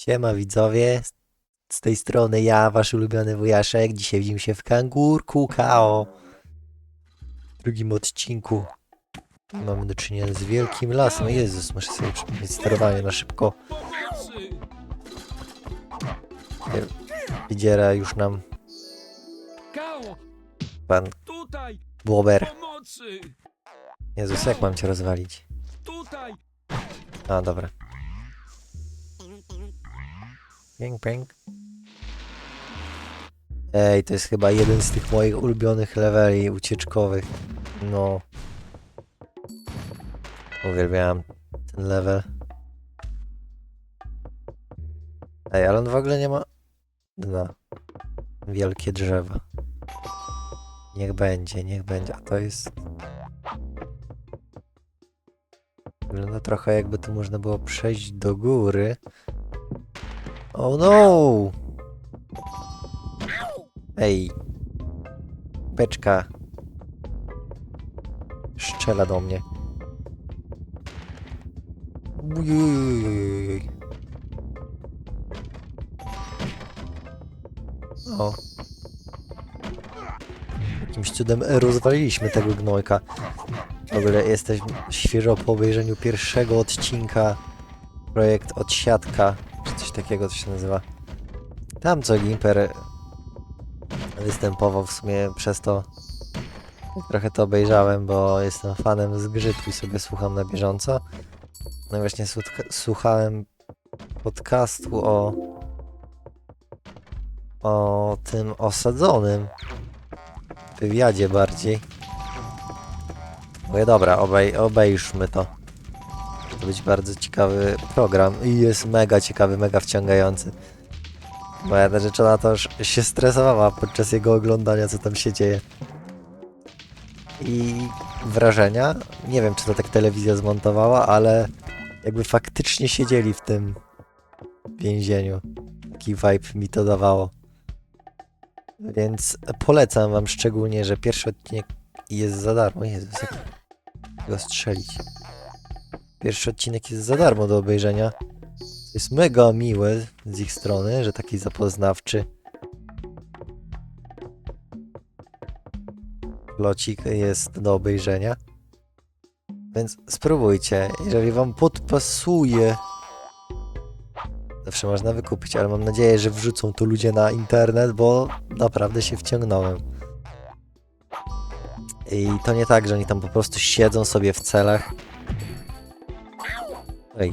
Siema widzowie, z- tej strony ja, wasz ulubiony wujaszek. Dzisiaj widzimy się w Kangurku Kao. W drugim odcinku mamy do czynienia z wielkim lasem. Jezus, muszę sobie przypomnieć sterowanie na szybko. Wydziera już nam pan! Bober. Jezus, jak mam cię rozwalić? A, dobra. Ping, ping. Ej, to jest chyba jeden z tych moich ulubionych leveli ucieczkowych. No. Uwielbiałem ten level. Ej, ale on w ogóle nie ma dna. Wielkie drzewa. Niech będzie, niech będzie. A to jest... Wygląda trochę jakby tu można było przejść do góry. Oh no! Ej. Beczka. Szczela do mnie. Ujujujujujuj. O. Jakimś cudem rozwaliliśmy tego gnojka. W ogóle jesteśmy świeżo po obejrzeniu pierwszego odcinka projekt Odsiadka, coś takiego to się nazywa. Tam co Gimper występował w sumie przez to trochę to obejrzałem, bo jestem fanem zgrzytu i sobie słucham na bieżąco. No właśnie słucha- słuchałem podcastu o o tym osadzonym wywiadzie bardziej. Mówię, dobra, obej obejrzmy to. To być bardzo ciekawy program i jest mega ciekawy, mega wciągający. Moja narzeczona to już się stresowała podczas jego oglądania, co tam się dzieje. I wrażenia, nie wiem czy to tak telewizja zmontowała, ale jakby faktycznie siedzieli w tym więzieniu. Taki vibe mi to dawało. Więc polecam wam szczególnie, że pierwszy odcinek jest za darmo. Jezus, jak go strzelić. Pierwszy odcinek jest za darmo do obejrzenia. To jest mega miłe z ich strony, że taki zapoznawczy. Locik jest do obejrzenia. Więc spróbujcie, jeżeli wam podpasuje. Zawsze można wykupić, ale mam nadzieję, że wrzucą to ludzie na internet, bo naprawdę się wciągnąłem. I to nie tak, że oni tam po prostu siedzą sobie w celach. Ej.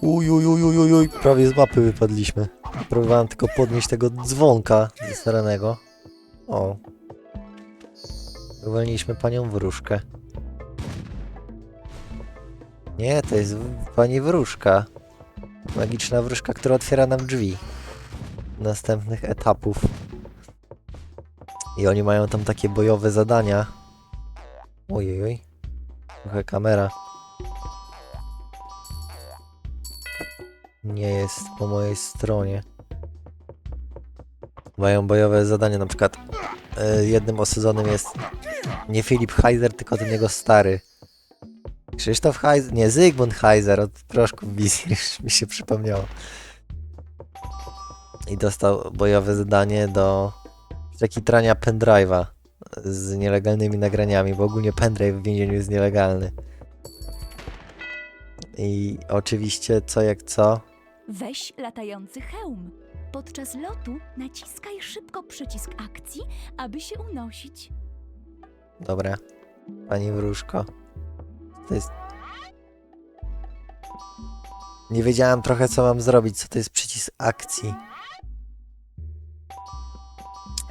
Uj, uj, uj, uj, uj, uj, prawie z mapy wypadliśmy. Próbowałem tylko podnieść tego dzwonka zestaranego. O. Uwolniliśmy panią wróżkę. Nie, to jest pani wróżka. Magiczna wróżka, która otwiera nam drzwi. Następnych etapów. I oni mają tam takie bojowe zadania. Ojej, oj. Trochę kamera. Nie jest po mojej stronie. Mają bojowe zadania, na przykład e, jednym osadzonym jest nie Filip Heiser, tylko ten jego stary. Krzysztof Heiser, nie, Zygmunt Heiser od proszków wizji, mi się przypomniało. I dostał bojowe zadanie do przekitrania pendrive'a z nielegalnymi nagraniami, bo ogólnie pendrive w więzieniu jest nielegalny. I oczywiście co jak co, Weź latający hełm. Podczas lotu naciskaj szybko przycisk akcji, aby się unosić. Dobra. Pani wróżko. To jest... Nie wiedziałem trochę co mam zrobić, co to jest przycisk akcji.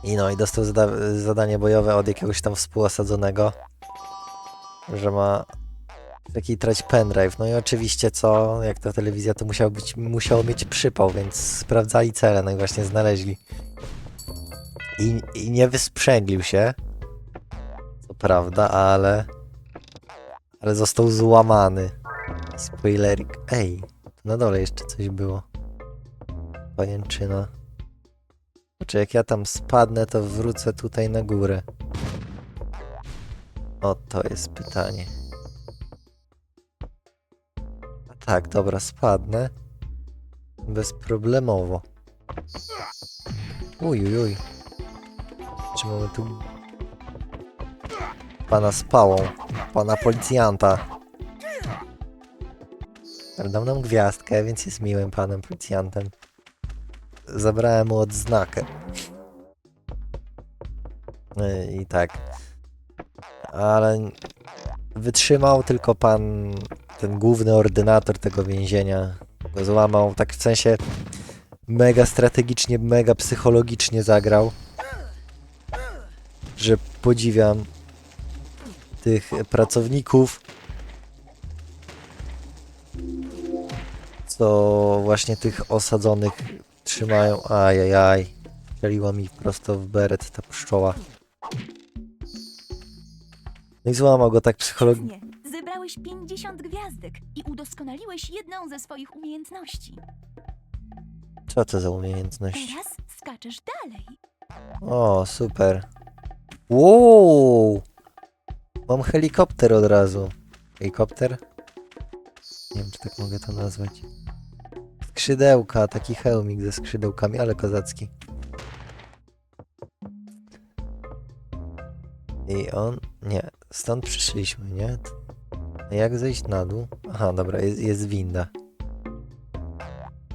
I no, i dostał zada zadanie bojowe od jakiegoś tam współosadzonego, że ma taki trać pendrive. No i oczywiście co, jak to telewizja, to musiał być, musiało mieć przypał, więc sprawdzali cele, no i właśnie znaleźli. I, i nie wysprzęglił się, co prawda, ale. Ale został złamany. Spoilerik. Ej, na dole jeszcze coś było. Pajęczyna. Czy jak ja tam spadnę, to wrócę tutaj na górę? O, to jest pytanie. Tak, dobra, spadnę. Bezproblemowo. Uj, uj. Czy mamy tu pana z pałą, pana policjanta. Dał nam gwiazdkę, więc jest miłym panem policjantem. Zabrałem mu odznakę. Yy, I tak. Ale wytrzymał tylko pan, ten główny ordynator tego więzienia. Go złamał, tak w sensie mega strategicznie, mega psychologicznie zagrał. Że podziwiam tych pracowników, co właśnie tych osadzonych trzymają. Ajajaj. Strzeliła mi prosto w beret ta pszczoła. No i złamał go tak psychologicznie. Zebrałeś 50 gwiazdek i udoskonaliłeś jedną ze swoich umiejętności. Co to za umiejętność? Teraz skaczesz dalej. O, super. Wow! Mam helikopter od razu. Helikopter? Nie wiem, czy tak mogę to nazwać. Skrzydełka, taki hełmik ze skrzydełkami, ale kozacki. I on... Nie, stąd przyszliśmy, nie? Jak zejść na dół? Aha, dobra, jest, jest winda.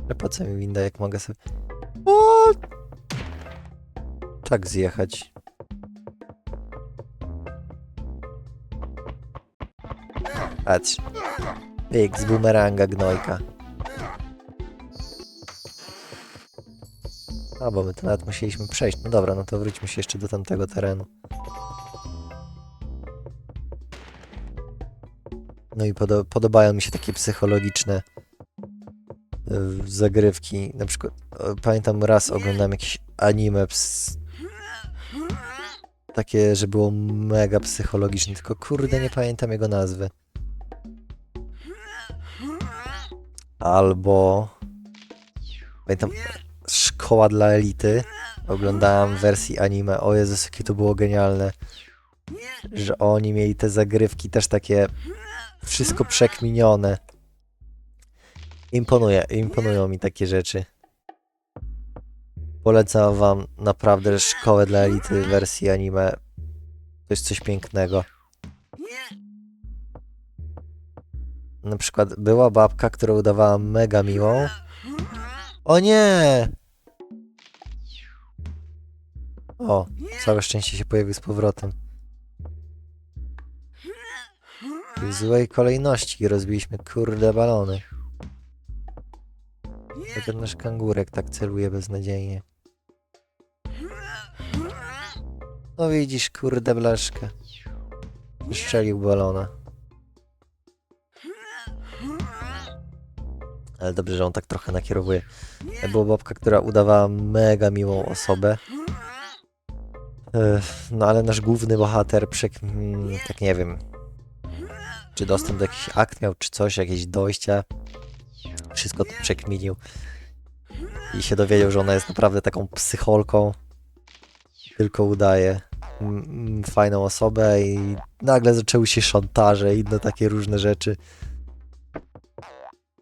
Ale po co mi winda, jak mogę sobie... What? tak zjechać. Patrz. Pyk z bumeranga gnojka. A, bo my to nawet musieliśmy przejść. No dobra, no to wróćmy się jeszcze do tamtego terenu. No i podo podobają mi się takie psychologiczne y, zagrywki. Na przykład pamiętam raz oglądałem jakieś anime takie, że było mega psychologiczne, tylko kurde nie pamiętam jego nazwy. Albo pamiętam Szkoła dla elity. Oglądałem wersji anime. O Jezus, jakie to było genialne. Że oni mieli te zagrywki też takie wszystko przekminione. Imponuje, imponują mi takie rzeczy. Polecam wam naprawdę szkołę dla elity wersji anime. To jest coś pięknego. Na przykład była babka, która udawała mega miłą. O nie! O, całe szczęście się pojawił z powrotem. W złej kolejności rozbiliśmy kurde balony. To ten nasz kangurek tak celuje beznadziejnie. No widzisz, kurde blaszkę. Strzelił balona. Ale dobrze, że on tak trochę nakierowuje. Była babka, która udawała mega miłą osobę. No ale nasz główny bohater, przek... mm, tak nie wiem, czy dostęp do jakichś akt miał, czy coś, jakieś dojścia. Wszystko to przekminił. I się dowiedział, że ona jest naprawdę taką psycholką. Tylko udaje fajną osobę i nagle zaczęły się szantaże i inne takie różne rzeczy.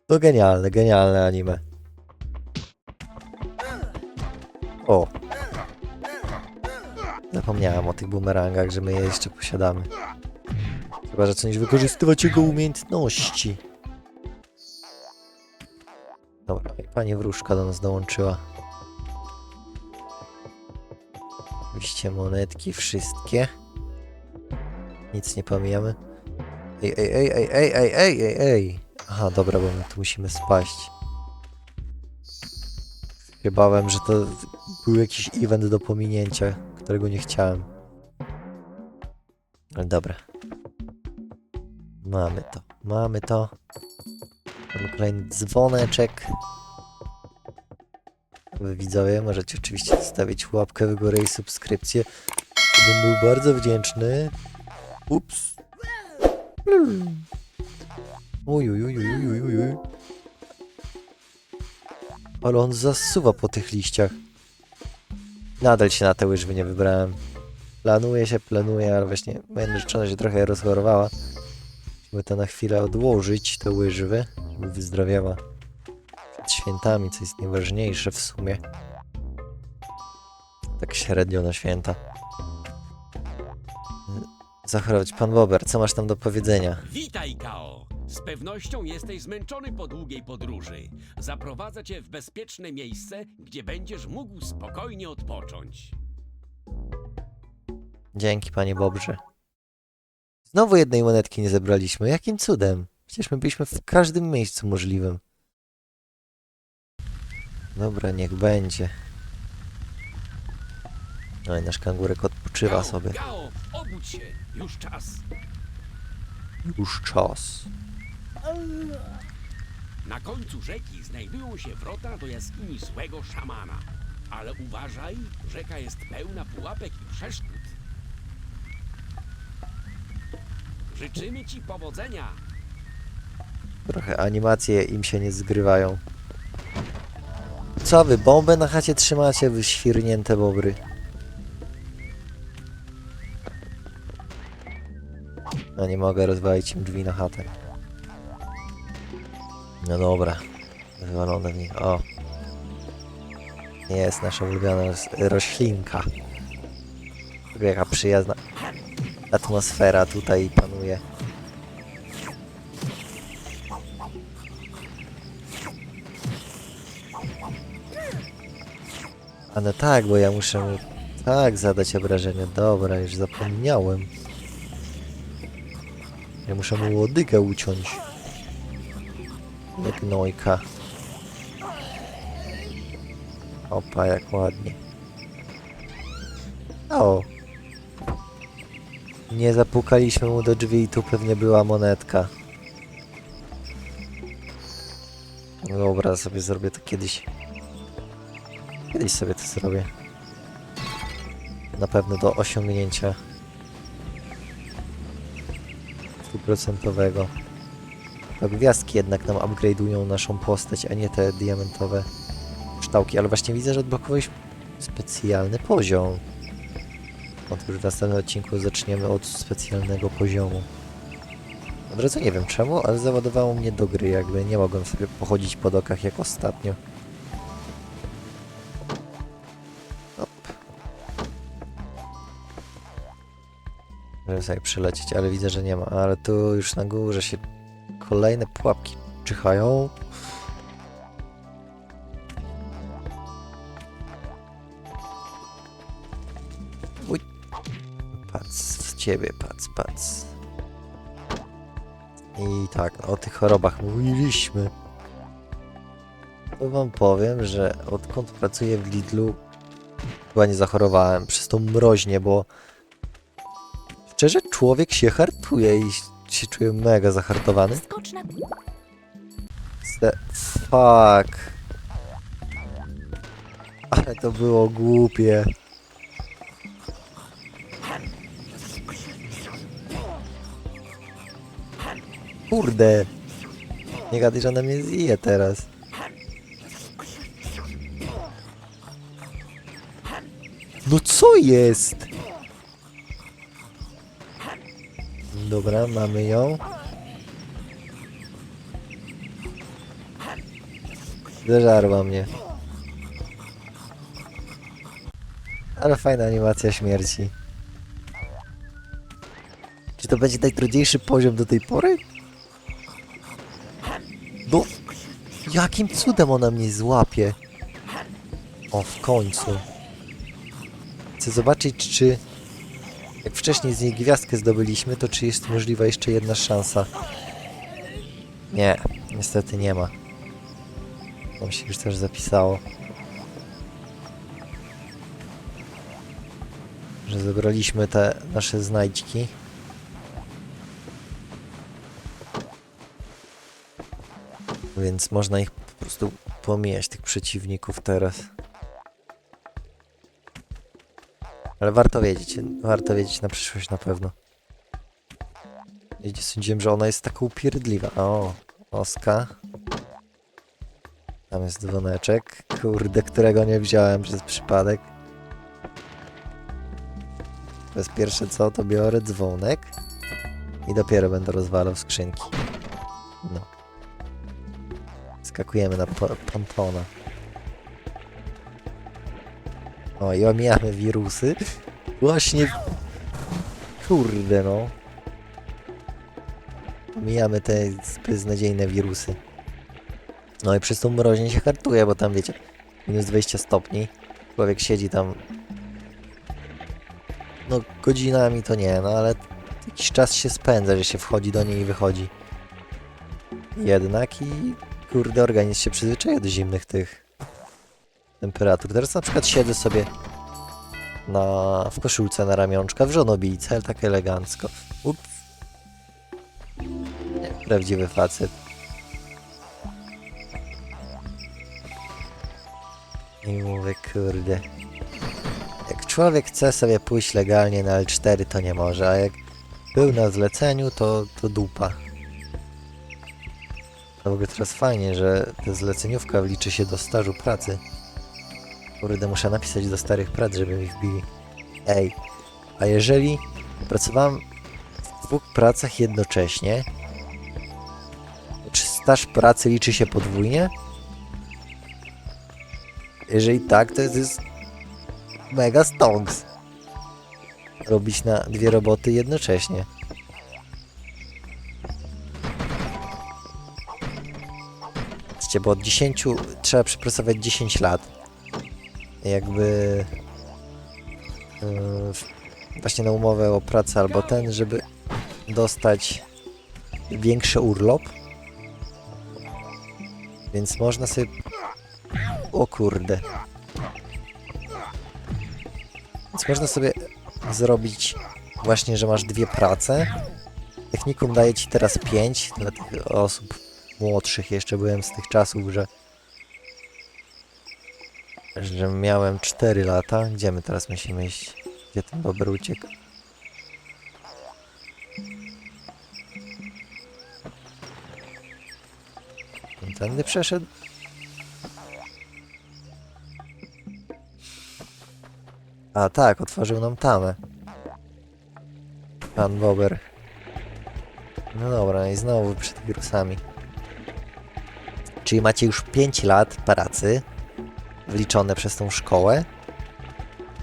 To genialne, genialne anime. O. Zapomniałem o tych bumerangach, że my je jeszcze posiadamy. Chyba, że coś wykorzystywać jego umiejętności. Dobra, i pani wróżka do nas dołączyła. Oczywiście monetki, wszystkie. Nic nie pomijamy. Ej, ej, ej, ej, ej, ej, ej, ej, ej. Aha, dobra, bo my tu musimy spaść. Się bałem, że to był jakiś event do pominięcia, którego nie chciałem. Ale dobra. Mamy to, mamy to. Mamy kolejny dzwoneczek. Wy widzowie możecie oczywiście zostawić łapkę w górę i subskrypcję. Bym był bardzo wdzięczny. Ups. Uj, uj, uj, uj, uj, uj. Ale on zasuwa po tych liściach. Nadal się na te łyżwy nie wybrałem. Planuję się, planuję, ale właśnie moja narzeczona się trochę rozchorowała. Musimy to na chwilę odłożyć, te łyżwy, żeby wyzdrowiała. przed świętami, co jest najważniejsze w sumie. Tak średnio na święta. Zachorować, pan Bober, co masz tam do powiedzenia? Witaj, Kao! Z pewnością jesteś zmęczony po długiej podróży. Zaprowadzę cię w bezpieczne miejsce, gdzie będziesz mógł spokojnie odpocząć. Dzięki, panie Bobrze. Znowu jednej monetki nie zebraliśmy. Jakim cudem? Przecież my byliśmy w każdym miejscu możliwym. Dobra, niech będzie. No i nasz kangurek odpoczywa sobie. Gao, obudź się! Już czas. Już czas. Na końcu rzeki znajdują się wrota do jaskini złego szamana. Ale uważaj, rzeka jest pełna pułapek i przeszkód. Życzymy ci powodzenia! Trochę animacje im się nie zgrywają. Co wy, bombę na chacie trzymacie, wy świrnięte bobry? No nie mogę rozwalić im drzwi na chatę. No dobra. Wywalone w nich. O. Jest nasza ulubiona roślinka. Jaka przyjazna atmosfera tutaj. A no tak, bo ja muszę mu tak zadać obrażenia. Dobra, już zapomniałem. Ja muszę mu łodygę uciąć. Jak nojka. Opa, jak ładnie. Nie zapukaliśmy mu do drzwi i tu pewnie była monetka. No Dobra, sobie zrobię to kiedyś. Kiedyś sobie to zrobię. Na pewno do osiągnięcia stuprocentowego. To gwiazdki jednak nam upgrade'ują naszą postać, a nie te diamentowe kształki. Ale właśnie widzę, że odblokowałeś specjalny poziom. Otóż w następnym odcinku zaczniemy od specjalnego poziomu. Od razu nie wiem czemu, ale załadowało mnie do gry, jakby nie mogłem sobie pochodzić po dokach jak ostatnio. Op. Żeby sobie przylecieć, ale widzę, że nie ma. Ale tu już na górze się kolejne pułapki czyhają. Ciebie, pac, pac. I tak, o tych chorobach mówiliśmy. To wam powiem, że odkąd pracuję w Lidlu, chyba nie zachorowałem przez tą mroźnię, bo szczerze człowiek się hartuje i się czuje mega zahartowany. Se fuck. Ale to było głupie. Kurde. Nie gadaj, że ona mnie zje teraz. No co jest? Dobra, mamy ją. Zeżarła mnie. Ale fajna animacja śmierci. Czy to będzie najtrudniejszy poziom do tej pory? Jakim cudem ona mnie złapie? O, w końcu. Chcę zobaczyć, czy jak wcześniej z niej gwiazdkę zdobyliśmy, to czy jest możliwa jeszcze jedna szansa. Nie, niestety nie ma. Tam się już też zapisało. Że zebraliśmy te nasze znajdźki. Więc można ich po prostu pomijać, tych przeciwników teraz. Ale warto wiedzieć, warto wiedzieć na przyszłość na pewno. Ja sądziłem, że ona jest taka upierdliwa. O, Oska. Tam jest dzwoneczek. Kurde, którego nie wziąłem przez przypadek. Bez pierwsze co, to biorę dzwonek. I dopiero będę rozwalał skrzynki. No. Skakujemy na pontona. O, i omijamy wirusy. Właśnie... Kurde, no. Omijamy te beznadziejne wirusy. No i przez tą mroźnie się hartuje, bo tam wiecie, minus 20 stopni. Człowiek siedzi tam. No, godzinami to nie, no ale jakiś czas się spędza, że się wchodzi do niej i wychodzi. Jednak i kurde, organizm się przyzwyczaja do zimnych tych temperatur. Teraz na przykład siedzę sobie na, w koszulce na ramionczka, w żonobijce, ale tak elegancko. Ups. Prawdziwy facet. I mówię, kurde. Jak człowiek chce sobie pójść legalnie na L4, to nie może, a jak był na zleceniu, to, to dupa. No w ogóle teraz fajnie, że ta zleceniówka wliczy się do stażu pracy. Kurde, muszę napisać do starych prac, żeby mi wbili. Ej, a jeżeli pracowałem w dwóch pracach jednocześnie, czy staż pracy liczy się podwójnie? Jeżeli tak, to jest mega stonks. Robić na dwie roboty jednocześnie. Wiecie, bo od 10 trzeba przepracować 10 lat. Jakby yy, właśnie na umowę o pracę albo ten, żeby dostać większy urlop. Więc można sobie o kurde. Więc można sobie zrobić właśnie, że masz dwie prace. Technikum daje ci teraz pięć dla tych osób młodszych. Jeszcze byłem z tych czasów, że że miałem 4 lata. Gdzie my teraz musimy iść? Gdzie ten bober uciekł? Tędy przeszedł. A tak, otworzył nam tamę. Pan Bober. No dobra, i znowu przed wirusami. Czyli macie już 5 lat pracy wliczone przez tą szkołę.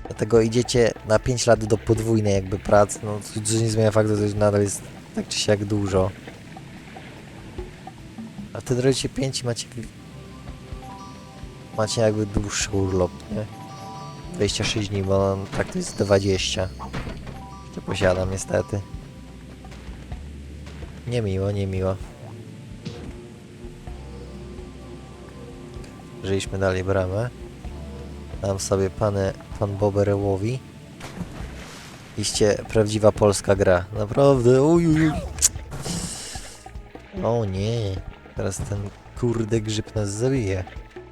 Dlatego idziecie na 5 lat do podwójnej jakby pracy. No, co nie zmienia faktu, że nadal jest tak czy siak dużo. A wtedy robicie 5 i macie... Macie jakby dłuższy urlop, nie? 26 dni, bo tak to jest 20. Jeszcze posiadam niestety. Niemiło, niemiło. Żyliśmy dalej bramę. Tam sobie pane, pan Bober łowi. Iście prawdziwa polska gra. Naprawdę, uj, uj, uj. O nie. Teraz ten kurde grzyb nas zabije.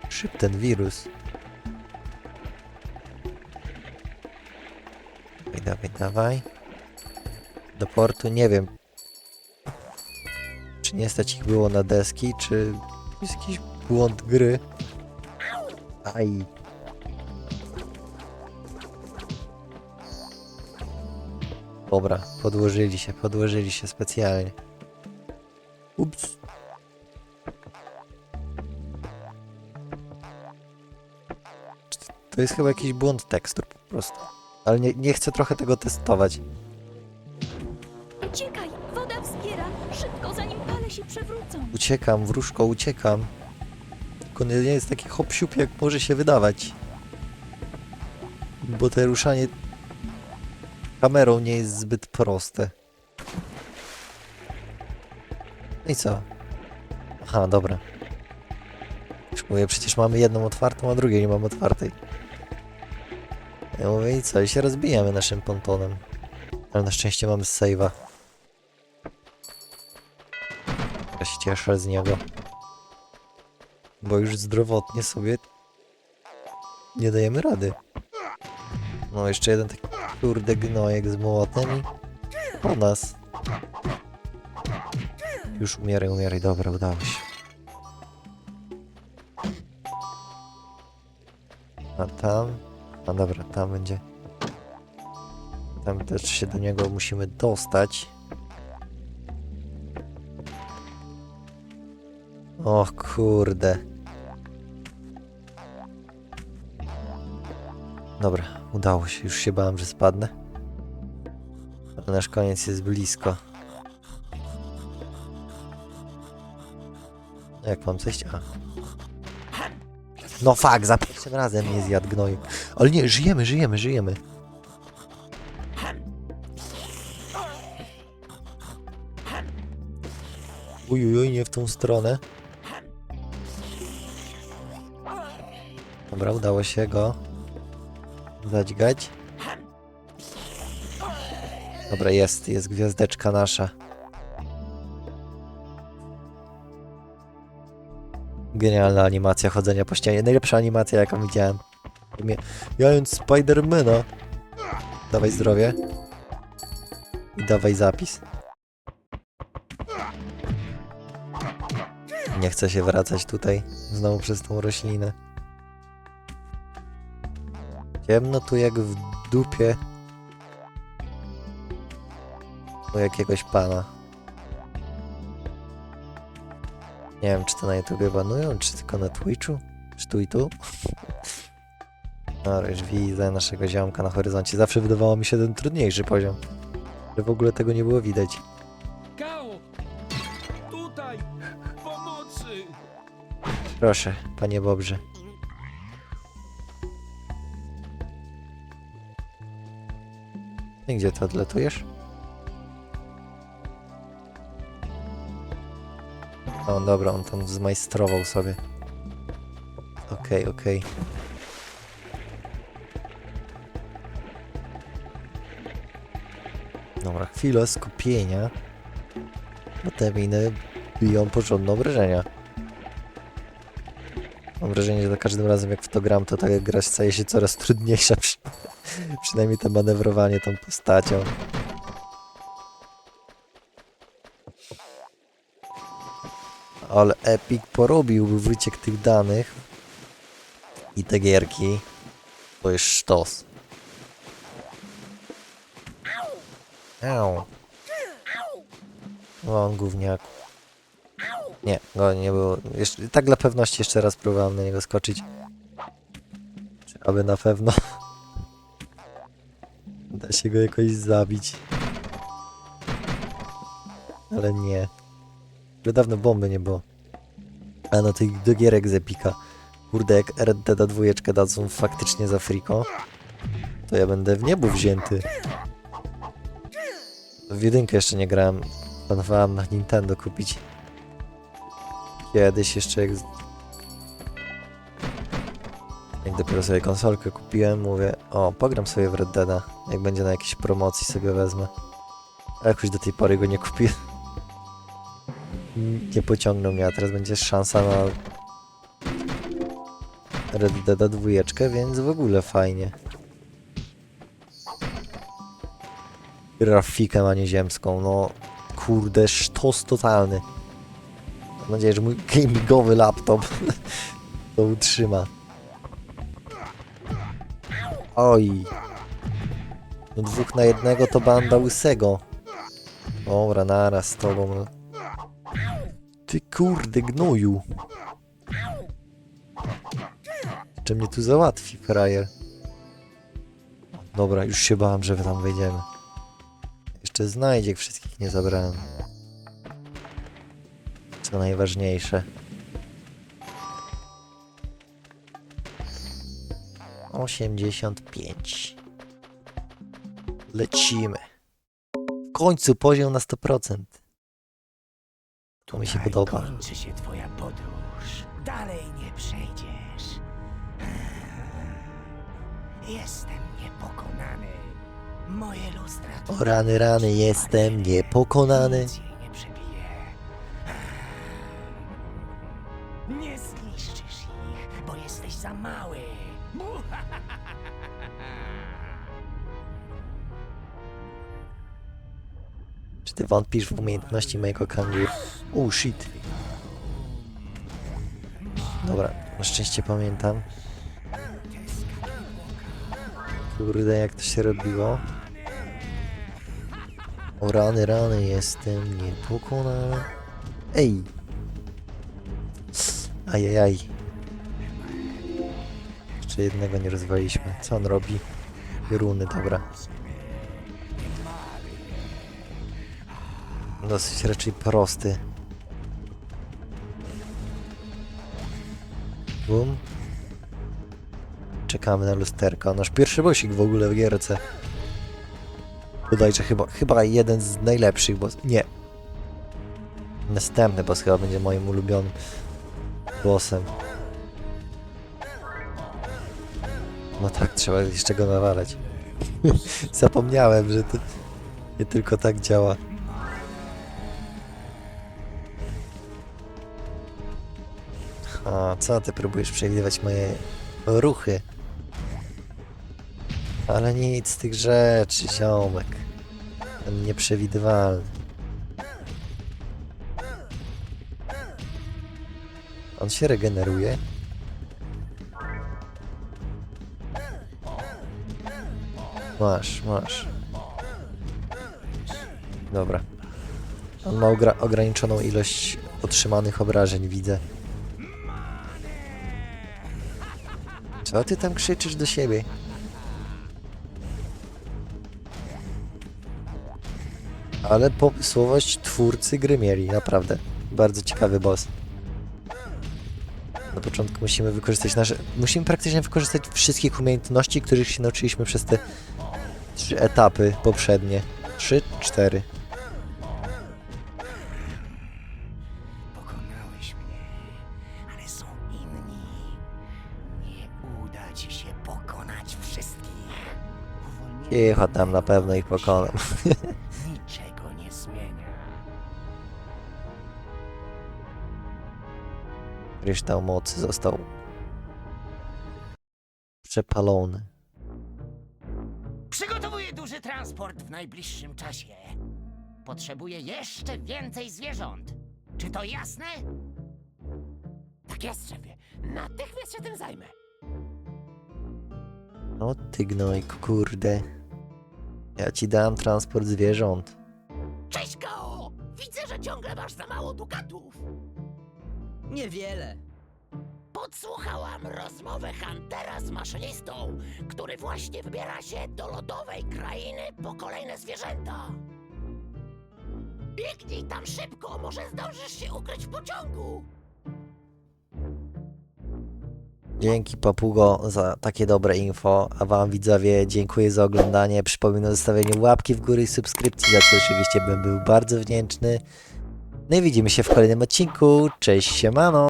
Grzyb ten wirus. Dawaj, dawaj, dawaj. Do portu nie wiem. Czy nie stać ich było na deski, czy jest jakiś błąd gry. Aj. Dobra, podłożyli się, podłożyli się specjalnie. Ups. To jest chyba jakiś błąd tekstur po prostu. Ale nie, nie chcę trochę tego testować. Uciekaj, woda wspiera. Szybko, zanim pale się przewrócą. Uciekam, wróżko, uciekam. Nie nie jest taki hop jak może się wydawać. Bo te ruszanie kamerą nie jest zbyt proste. No i co? Aha, dobra. Już mówię, przecież mamy jedną otwartą, a drugiej nie mam otwartej. Ja mówię, i co? I się rozbijamy naszym pontonem. Ale na szczęście mamy save'a. Ja się cieszę z niego. Bo już zdrowotnie sobie nie dajemy rady. No jeszcze jeden taki kurde gnojek z młotem i po nas. Już umieraj, umieraj. Dobra, udało się. A tam? A dobra, tam będzie. Tam też się do niego musimy dostać. O kurde. Dobra, udało się. Już się bałem, że spadnę. Ale nasz koniec jest blisko. Jak mam coś? A. No fuck, za pierwszym razem mnie zjadł gnoju. Ale nie, żyjemy, żyjemy, żyjemy. Ujujuj, nie w tą stronę. Dobra, udało się go zadźgać. Dobra, jest, jest gwiazdeczka nasza. Genialna animacja chodzenia po ścianie. Najlepsza animacja, jaką widziałem. Jając Spidermana. Dawaj zdrowie. I dawaj zapis. Nie chcę się wracać tutaj. Znowu przez tą roślinę. Ciemno tu jak w dupie. U jakiegoś pana. Nie wiem, czy to na YouTubie banują, czy tylko na Twitchu? Czy tu i tu? No, już widzę naszego ziomka na horyzoncie. Zawsze wydawało mi się ten trudniejszy poziom. Że w ogóle tego nie było widać. Kao! Tutaj! Pomocy! Proszę, panie Bobrze. Gdzie ty odlatujesz? O, dobra, on tam zmajstrował sobie. Okej, okej. Dobra, chwila skupienia. Bo te miny biją porządne obrażenia. Mam wrażenie, że za każdym razem jak w to gram, to ta gra staje się coraz trudniejsza. Przy... Przynajmniej to manewrowanie tą postacią. Ale Epic porobił wyciek tych danych i te gierki. To jest sztos. Au. O, on. Nie, go nie było. Jeszcze, tak dla pewności jeszcze raz próbowałem na niego skoczyć. Czy aby na pewno da się go jakoś zabić. Ale nie. Że dawno bomby nie było. A no tych do gierek z Epika. Kurde, jak Red Dead dwójeczkę dadzą faktycznie za friko, to ja będę w niebo wzięty. W jedynkę jeszcze nie grałem. Planowałem na Nintendo kupić. Kiedyś jeszcze jak... Jak dopiero sobie konsolkę kupiłem, mówię, o, pogram sobie w Red Deada. Jak będzie na jakiejś promocji sobie wezmę. A jakoś do tej pory go nie kupiłem. Nie pociągnął mnie, a teraz będzie szansa na Red Deada dwójeczkę, więc w ogóle fajnie. Grafikę ma nieziemską, no kurde, sztos totalny. Mam nadzieję, że mój gamingowy laptop to utrzyma. Oj. No dwóch na jednego to banda łysego. Dobra, naraz z tobą. Ty kurde gnoju. Jeszcze mnie tu załatwi, frajer. Dobra, już się bałem, że tam wejdziemy. Jeszcze znajdzie, wszystkich nie zabrałem. Co najważniejsze. Osiemdziesiąt pięć. Lecimy. W końcu poziom na 100%. To mi się Tutaj podoba. kończy się twoja podróż. Dalej nie przejdziesz. Jestem niepokonany. Moje lustra O rany, rany, jestem niepokonany. Nic jej nie przebije. Nie zniszczysz ich, bo jesteś za mały. Czy ty wątpisz w umiejętności mojego kanguru? Oh shit. Dobra, na szczęście pamiętam. Kurde, jak to się robiło. O rany, rany, jestem niepokonany. Ej! Ajajaj. Jeszcze jednego nie rozwaliliśmy. Co on robi? Runy, dobra. Dosyć raczej prosty. Bum. Czekamy na lusterka. Nasz pierwszy bosik w ogóle w gierce. Bodajże chyba, chyba jeden z najlepszych boss. Nie. Następny boss chyba będzie moim ulubionym bossem. No tak, trzeba jeszcze go nawalać. Zapomniałem, że to nie tylko tak działa. A co ty próbujesz przewidywać moje ruchy? Ale nic z tych rzeczy, ziomek. Ten Nieprzewidywalny. On się regeneruje. Masz, masz. Dobra. On ma ogra- ograniczoną ilość otrzymanych obrażeń, widzę. Co ty tam krzyczysz do siebie? Ale pomysłowość twórcy gry mieli, naprawdę. Bardzo ciekawy boss. Na początku musimy wykorzystać nasze... Musimy praktycznie wykorzystać wszystkich umiejętności, których się nauczyliśmy przez te trzy etapy poprzednie. Trzy, cztery. Cicho tam, na pewno ich pokonam. niczego nie zmienia. Kryształ mocy został przepalony. Przygotowuję duży transport w najbliższym czasie. Potrzebuję jeszcze więcej zwierząt. Czy to jasne? Tak jest, szefie. Natychmiast się tym zajmę. No ty gnojku, kurde. Ja ci dam transport zwierząt. Cześć, Ko! Widzę, że ciągle masz za mało dukatów. Niewiele. Podsłuchałam rozmowę Huntera z maszynistą, który właśnie wybiera się do lodowej krainy po kolejne zwierzęta. Biegnij tam szybko, może zdążysz się ukryć w pociągu. Dzięki papugo za takie dobre info, a wam widzowie dziękuję za oglądanie. Przypominam o łapki w górę i subskrypcji, za co oczywiście bym był bardzo wdzięczny. No i widzimy się w kolejnym odcinku. Cześć, siemano!